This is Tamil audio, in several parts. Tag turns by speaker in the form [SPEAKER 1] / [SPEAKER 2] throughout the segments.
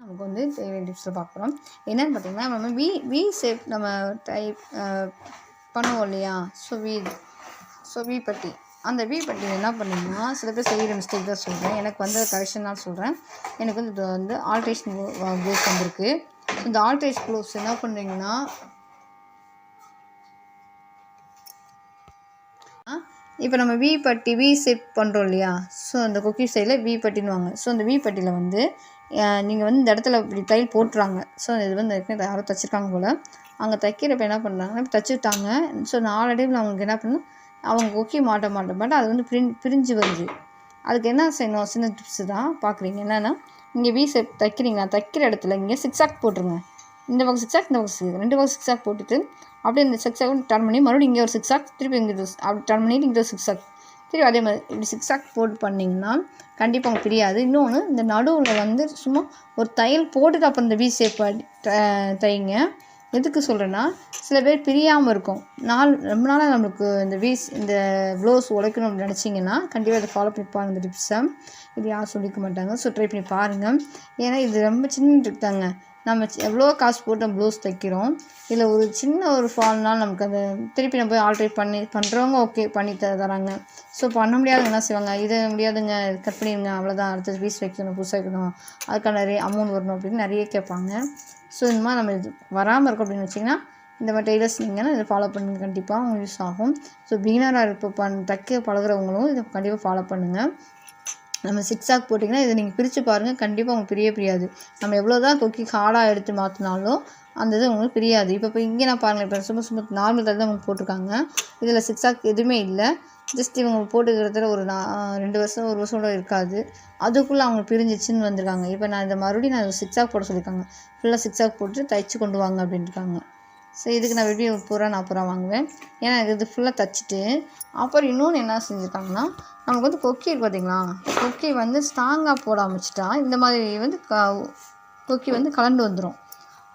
[SPEAKER 1] நமக்கு வந்து தேவையான டிப்ஸில் பார்க்குறோம் என்னென்னு பார்த்தீங்கன்னா நம்ம வி வி ஷேப் நம்ம டைப் பண்ணுவோம் இல்லையா? ஸோ வி ஸோ வி பட்டி. அந்த வி பட்டி என்ன பண்ணிங்கன்னா சில பேர் செய்கிற மிஸ்டேக் தான் சொல்கிறேன் எனக்கு வந்து கரெக்ஷன் தான் சொல்கிறேன் எனக்கு வந்து இது வந்து ஆல்ட்ரேஷன் க்ளோஸ் வந்திருக்கு. இந்த ஆல்ட்ரேஷன் க்ளோஸ் என்ன பண்ணுறீங்கன்னா இப்போ நம்ம வி பட்டி வி ஷேப் பண்ணுறோம் இல்லையா? ஸோ அந்த குக்கி சைடில் வி பட்டின்னுவாங்க ஸோ அந்த வி பட்டியில் வந்து நீங்கள் வந்து இந்த இடத்துல இப்படி தையல் போட்டுறாங்க. ஸோ இது வந்து யாரும் யாரோ தைச்சிருக்காங்க போல். அங்கே தைக்கிறப்ப என்ன பண்ணுறாங்கன்னா இப்போ தைச்சிட்டாங்க. ஸோ நாலடைவில் அவங்களுக்கு என்ன பண்ணணும் அவங்க கொக்கி மாட்ட மாட்ட மாட்ட அது வந்து பிரிஞ் பிரிஞ்சு வருது. அதுக்கு என்ன செய்யணும்? சின்ன டிப்ஸு தான். பார்க்குறீங்க என்னென்னா இங்கே வி ஷேப் தைக்கிறீங்களா தைக்கிற இடத்துல இங்கே சிக்ஸாக் போட்டுருங்க. இந்த பக்கம் சிக்ஸாக் இந்த பக்கம் six- ரெண்டு பக்கம் சிக்ஸாக் போட்டுட்டு அப்படியே இந்த சிக்ஸாக் டர்ன் பண்ணி மறுபடியும் இங்கே ஒரு சிக்ஸாக் திருப்பி இங்கே அப்படி டர்ன் பண்ணிட்டு இங்கே ஒரு சிக்ஸாக் திருப்பி அதே மாதிரி இப்படி சிக்ஸாக் போட்டு பண்ணிங்கன்னா கண்டிப்பாக அவங்க பிரியாது இன்னொன்று இந்த நடுவில் வந்து சும்மா ஒரு தையல் போட்டுட்டு அப்புறம் இந்த வி ஷேப் தைங்க. எதுக்கு சொல்கிறேன்னா சில பேர் பிரியாமல் இருக்கும். நாள் ரொம்ப நாளாக நம்மளுக்கு இந்த வீஸ் இந்த ப்ளவுஸ் உடைக்கணும் அப்படின்னு நினச்சிங்கன்னா கண்டிப்பாக இதை ஃபாலோ பண்ணி பாருங்க இந்த டிப்ஸை இது யாரும் சொல்லிக்க மாட்டாங்க. ஸோ ட்ரை பண்ணி பாருங்கள் ஏன்னா இது ரொம்ப சின்ன ட்ரிக் தாங்க. நம்ம சி- எவ்வளோ காசு போட்டு ப்ளவுஸ் தைக்கிறோம் இதில் ஒரு சின்ன ஒரு ஃபால்னால் நமக்கு அந்த திருப்பி நம்ம போய் ஆல்ட்ரேட் பண்ணி பண்ணுறவங்க ஓகே பண்ணி த தராங்க. ஸோ பண்ண முடியாதவங்க என்ன செய்வாங்க? இது முடியாதுங்க கட் பண்ணிடுங்க அவ்வளோதான் அடுத்த பீஸ் வைக்கணும் புதுசாக வைக்கணும் அதுக்கான நிறைய அமௌண்ட் வரணும் அப்படின்னு நிறைய கேட்பாங்க. ஸோ இந்த மாதிரி நம்ம இது வராமல் இருக்கும் அப்படின்னு வச்சிங்கன்னா இந்த மாதிரி டெய்லர்ஸ் நீங்கள் இதை ஃபாலோ பண்ணுங்க. கண்டிப்பாக உங்களுக்கு யூஸ் ஆகும். ஸோ பிகினராக இருப்ப பண் தைக்க பழகுறவங்களும் இதை கண்டிப்பாக ஃபாலோ பண்ணுங்கள் நம்ம சிக்ஸாக் போட்டிங்கன்னா இதை நீங்கள் பிரித்து பாருங்கள் கண்டிப்பாக உங்களுக்கு பிரிய பிரியாது. நம்ம எவ்வளோ தான் கொக்கி ஹார்டாக எடுத்து மாற்றினாலும் அந்த இது உங்களுக்கு பிரியாது. இப்போ இப்போ இங்கே நான் பாருங்கள் இப்போ சும்மா சும்மா நார்மல் தான் உங்களுக்கு போட்டிருக்காங்க. இதில் சிக்ஸாக் எதுவுமே இல்லை. ஜஸ்ட் இவங்க போட்டுக்கிறதுல ஒரு நா ரெண்டு வருஷம் ஒரு வருஷம் கூட இருக்காது. அதுக்குள்ளே அவங்க பிரிஞ்சிச்சுன்னு வந்திருக்காங்க. இப்போ நான் இதை மறுபடியும் நான் சிக்ஸாக் போட சொல்லியிருக்காங்க. ஃபுல்லாக சிக்ஸாக் போட்டு தைச்சு கொண்டு வாங்க அப்படின்ட்டுருக்காங்க ஸோ இதுக்கு நான் வெளியே ஒரு பூரா நாற்பது ரூபா வாங்குவேன். ஏன்னா எனக்கு இது ஃபுல்லாக தச்சுட்டு. அப்புறம் இன்னொன்று என்ன செஞ்சுருக்காங்கன்னா நமக்கு வந்து கொக்கி இருக்கு பார்த்தீங்களா? கொக்கி வந்து ஸ்ட்ராங்காக போட ஆரம்பிச்சிட்டா இந்த மாதிரி வந்து க கொக்கி வந்து கலண்டு வந்துடும்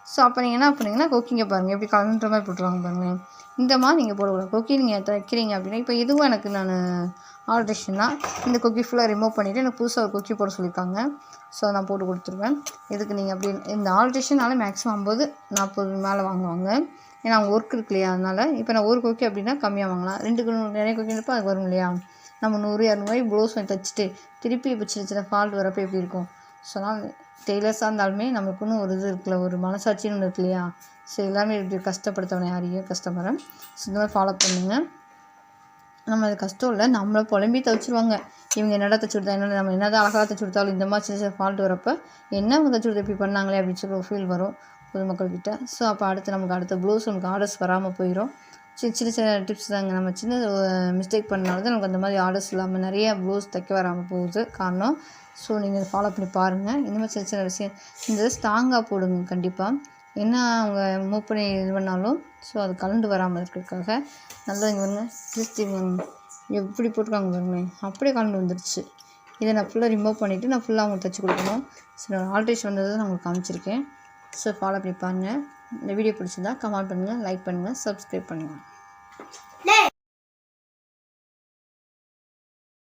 [SPEAKER 1] ஸோ அப்போ நீங்கள் என்ன பண்ணீங்கன்னா கொக்கிங்க பாருங்கள் எப்படி கலந்துற மாதிரி போட்டுருவாங்க பாருங்கள் இந்த மாதிரி நீங்கள் போடக்கூடாது. கொக்கி நீங்கள் தைக்கிறீங்க அப்படின்னா இப்போ இதுவும் எனக்கு நான் ஆல்ட்ரேஷன் தான். இந்த கொக்கி ஃபுல்லாக ரிமூவ் பண்ணிவிட்டு எனக்கு புதுசாக ஒரு கொக்கி போட சொல்லியிருக்காங்க ஸோ நான் போட்டு கொடுத்துருவேன். இதுக்கு நீங்கள் அப்படி இந்த ஆல்ட்ரேஷனால மேக்ஸிமம் ஐம்பது நாற்பது மேலே வாங்குவாங்க. ஏன்னா அவங்க ஒர்க் இருக்கு இல்லையா? அதனால் இப்போ நான் ஒரு கொக்கி அப்படின்னா கம்மியாக வாங்கலாம். ரெண்டு கொ- நிறைய குக்கின்றப்போ அது வரும் இல்லையா? நம்ம நூறு இரநூறுவாய் ப்ளவுஸ் வாங்கி தைச்சிட்டு திருப்பி இப்போ சின்ன சின்ன ஃபால்ட் வரப்போ எப்படி இருக்கும்? ஸோ நான் டெய்லர்ஸாக இருந்தாலுமே நமக்குன்னு ஒரு இது இருக்குல்ல ஒரு மனசாட்சின்னு ஒன்று இருக்கு இல்லையா? ஸோ எல்லாமே இப்படி கஷ்டப்படுத்தவனை யாரையும் கஸ்டமரை ஸோ இந்த மாதிரி ஃபாலோ பண்ணுங்கள் நம்ம அது கஷ்டம் இல்லை. நம்மளை புலம்பி தச்சுருவாங்க இவங்க என்னடா தச்சு கொடுத்தா என்ன நம்ம என்னதான் அழகாக தச்சு கொடுத்தாலும் இந்த மாதிரி சின்ன சின்ன ஃபால்ட் வரப்போ என்ன அவங்க தச்சு கொடுத்து இப்படி பண்ணாங்களே அப்படின்னு சொல்லி ஒரு ஃபீல் வரும் பொதுமக்கள்கிட்ட. ஸோ அப்போ அடுத்து நமக்கு அடுத்த ப்ளவுஸ் நமக்கு ஆர்டர்ஸ் வராமல் போயிடும் சின்ன சின்ன சின்ன டிப்ஸ் தாங்க. நம்ம சின்ன மிஸ்டேக் பண்ணனால தான் நமக்கு அந்த மாதிரி ஆர்டர்ஸ் இல்லாமல் நிறைய ப்ளவுஸ் தைக்க வராமல் போகுது காரணம். ஸோ நீங்கள் ஃபாலோ பண்ணி பாருங்கள் இந்த மாதிரி சின்ன சின்ன விஷயம். இந்த ஸ்ட்ராங்காக போடுங்க கண்டிப்பாக என்ன அவங்க மூவ் பண்ணி இது பண்ணாலும் ஸோ அது கலண்டு வராமல் இருக்கிறதுக்காக நல்லா இங்கே பாருங்க ஜஸ்ட் எப்படி போட்டிருக்காங்க பாருங்க அப்படியே கலண்டு வந்துடுச்சு இதை நான் ஃபுல்லாக ரிமூவ் பண்ணிவிட்டு நான் ஃபுல்லாக அவங்களுக்கு தைச்சி கொடுக்கணும். ஸோ ஆல்ட்ரேஷன் வந்ததை நான் உங்களுக்கு காமிச்சிருக்கேன். ஸோ ஃபாலோ பண்ணி பாருங்கள் இந்த வீடியோ பிடிச்சிருந்தா கமெண்ட் பண்ணுங்கள் லைக் பண்ணுங்கள் சப்ஸ்கிரைப் பண்ணுங்கள்